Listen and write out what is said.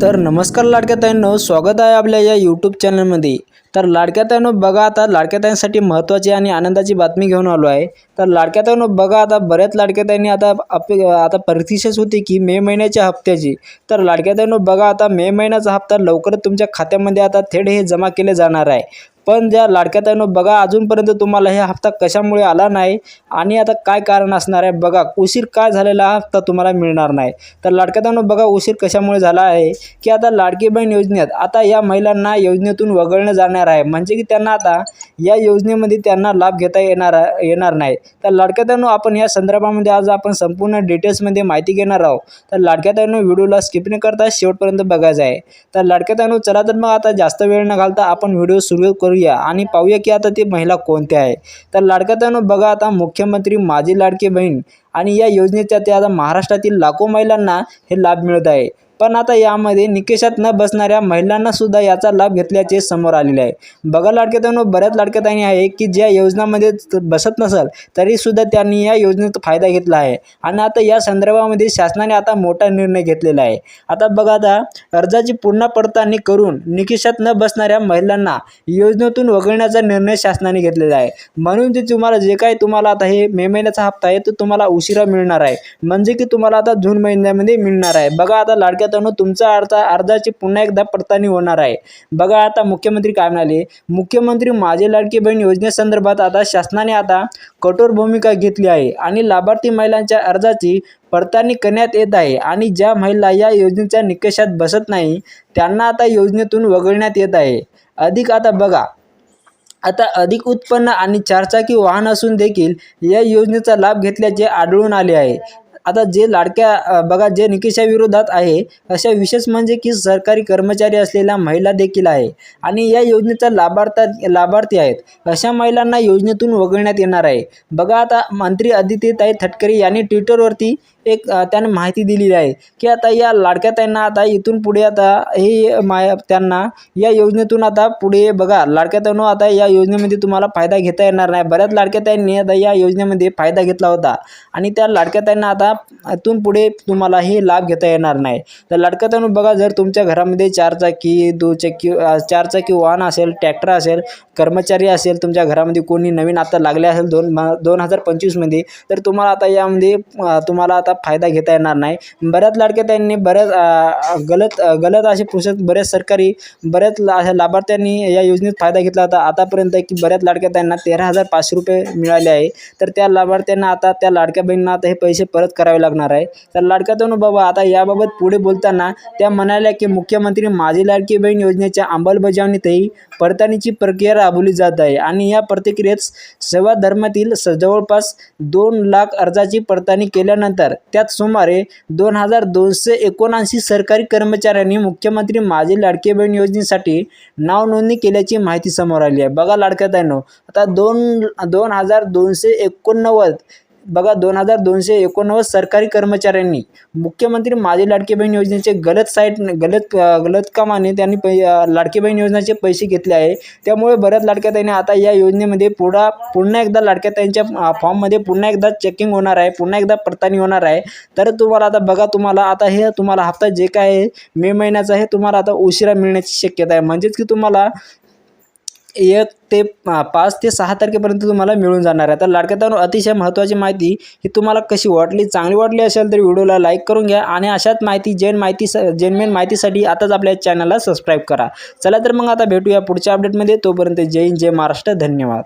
तर नमस्कार लाडक्या ताईंनो स्वागत आहे आपल्या या यूट्यूब चॅनलमध्ये तर लाडक्या ताईंनो बघा आता लाडक्या ताईंसाठी महत्त्वाची आणि आनंदाची बातमी घेऊन आलो आहे. तर लाडक्या ताईंनो बघा आता बऱ्याच लाडक्या ताईंनी आता आप आता प्रतीक्षाच होती की मे महिन्याच्या हप्त्याची. तर लाडक्या ताईंनो बघा आता मे महिन्याचा हप्ता लवकरच तुमच्या खात्यामध्ये आता थेट हे जमा केले जाणार आहे. पण ज्या लाडक्या ताईंनो बघा अजूनपर्यंत तुम्हाला हे हप्ता कशामुळे आला नाही आणि आता काय कारण असणार आहे बघा उशीर काय झालेला हा हप्ता तुम्हाला मिळणार नाही. तर लाडक्या ताईंनो बघा उशीर कशामुळे झाला आहे की आता लाडकी बहीण योजनेत आता या महिलांना योजनेतून वगळणं जाणार आहे. म्हणजे की त्यांना आता या योजनेमध्ये त्यांना लाभ घेता येणार येणार नाही. तर लाडक्या ताईंनो आपण या संदर्भामध्ये आज आपण संपूर्ण डिटेल्समध्ये माहिती घेणार आहोत. तर लाडक्या ताईंनो व्हिडिओला स्किप न करता शेवटपर्यंत बघायचं आहे. तर लाडक्या ताईंनो चला तर मग आता जास्त वेळ न घालता आपण व्हिडिओ सुरू करूया आणि पाहूया की आता ती महिला कोणत्या आहे. तर लाडक्या बघा आता मुख्यमंत्री माझी लाडकी बहीण आणि या योजनेच्या ते आता महाराष्ट्रातील लाखो महिलांना हे लाभ मिळत आहे. पण आता यामध्ये निकेशात न बसणाऱ्या महिलांना सुद्धा याचा लाभ घेतल्याचे समोर आलेले आहे. बघा लाडक्या बऱ्याच लाडक्या आहे की ज्या योजनामध्ये बसत नसल तरीसुद्धा त्यांनी या योजनेचा फायदा घेतला आहे. आणि आता या संदर्भामध्ये शासनाने आता मोठा निर्णय घेतलेला आहे. आता बघा आता अर्जाची पुन्हा पडताळणी करून निकेशात न बसणाऱ्या महिलांना योजनेतून वगळण्याचा निर्णय शासनाने घेतलेला आहे. म्हणून ते तुम्हाला जे काही तुम्हाला आता हे मे महिन्याचा हप्ता आहे तो तुम्हाला उशिरा मिळणार आहे. म्हणजे की तुम्हाला आता जून महिन्यामध्ये मिळणार आहे. बघा आता लाडक्या विद्यार्थ्यांनो तुमचा अर्ज अर्जाची पुन्हा एकदा पडताळणी होणार आहे. बघा आता मुख्यमंत्री काय म्हणाले? मुख्यमंत्री माझे लाडकी बहीण योजनेसंदर्भात आता शासनाने आता कठोर भूमिका घेतली आहे आणि लाभार्थी महिलांच्या अर्जाची पडताळणी करण्यात येत आहे आणि ज्या महिला या योजनेच्या निकषात बसत नाही त्यांना आता योजनेतून वगळण्यात येत आहे. अधिक आता बघा. आता अधिक उत्पन्न आणि चारचाकी वाहन असून देखील या योजनेचा लाभ घेतल्याचे आढळून आले आहे. आता जे लाडक्या बघा जे निकषाविरोधात आहे अशा विशेष म्हणजे की सरकारी कर्मचारी असलेल्या महिला देखील आहे. आणि या योजनेचा लाभार्थ लाभार्थी आहेत. अशा महिलांना योजनेतून वगळण्यात येणार आहे. बघा आता मंत्री आदित्यताई थटकरे यांनी ट्विटरवरती एक अ, त्याने माहिती दिलेली आहे की आता या लाडक्या ताईंना आता इथून पुढे आता हे माय त्यांना या योजनेतून आता पुढे बघा लाडक्या ताईंनो आता या योजनेमध्ये तुम्हाला फायदा घेता येणार नाही. बऱ्याच लाडक्या ताईंनी आता या योजनेमध्ये फायदा घेतला होता. आणि त्या लाडक्या ताईंना आता इथून पुढे तुम्हाला हे लाभ घेता येणार नाही. तर लाडक्या बघा जर तुमच्या घरामध्ये चारचाकी दुचाकी चारचाकी वाहन असेल ट्रॅक्टर असेल कर्मचारी असेल तुमच्या घरामध्ये कोणी नवीन आता लागले असेल दोन म- दोन हजार पंचवीसमध्ये तर तुम्हाला आता यामध्ये तुम्हाला आता फायदा घेता येणार नाही. बऱ्याच लाडक्या बऱ्याच गलत गलत असे प्रोसेस बऱ्याच सरकारी बऱ्याच ला- लाभार्थ्यांनी या योजनेत फायदा घेतला होता. आतापर्यंत की बऱ्याच लाडक्या तेरा हजार पाचशे रुपये मिळाले आहे. तर त्या लाभार्थ्यांना आता त्या लाडक्या बहिणींना आता हे पैसे परत करावे लागणार आहे. तर लाडक्या तरुण बाबा आता याबाबत पुढे बोलताना त्या म्हणाल्या की मुख्यमंत्री माझी लाडकी बहीण योजनेच्या अंमलबजावणीतही पडताळणीची प्रक्रिया राबवली जात आहे. आणि या प्रतिक्रियेत सेवा धर्मातील स- जवळपास दोन लाख अर्जाची पडताळणी केल्यानंतर त्यात सुमारे दोन हजार दोनशे एकोणऐंशी सरकारी कर्मचाऱ्यांनी मुख्यमंत्री माझी लाडकी बहीण योजनेसाठी नाव नोंदणी केल्याची माहिती समोर आली आहे. बघा लाडक्या ताईंनो आता दोन दोन हजार दोनशे एकोणनव्वद बघा दोन हजार दोनशे एकोणनव्वद सरकारी कर्मचाऱ्यांनी मुख्यमंत्री माझी लाडकी बहीण योजनेचे गलत साईट गलत गलत कामाने त्यांनी पै लाडकी बहीण योजनेचे पैसे घेतले आहे. त्यामुळे बऱ्याच लाडक्या ताईंनी आता या योजनेमध्ये पुढा पुन्हा एकदा लाडक्या ताईंच्या फॉर्ममध्ये पुन्हा एकदा चेकिंग होणार आहे पुन्हा एकदा पडताळणी होणार आहे. तर तुम्हाला आता बघा तुम्हाला आता हे तुम्हाला हप्ता जे काय आहे मे महिन्याचा आहे तुम्हाला आता उशिरा मिळण्याची शक्यता आहे. म्हणजेच की तुम्हाला एक ते पाच ते सहा तारखेपर्यंत तुम्हाला मिळून जाणार आहे. तर लाडक्या अतिशय महत्त्वाची माहिती ही तुम्हाला कशी वाटली चांगली वाटली असेल तर व्हिडिओला लाईक करून घ्या आणि अशाच माहिती जैन माहिती स जेनमेन माहितीसाठी आताच आपल्या चॅनलला सबस्क्राईब करा. चला तर मग आता भेटूया पुढच्या अपडेटमध्ये तोपर्यंत जय हिंद जय महाराष्ट्र. धन्यवाद.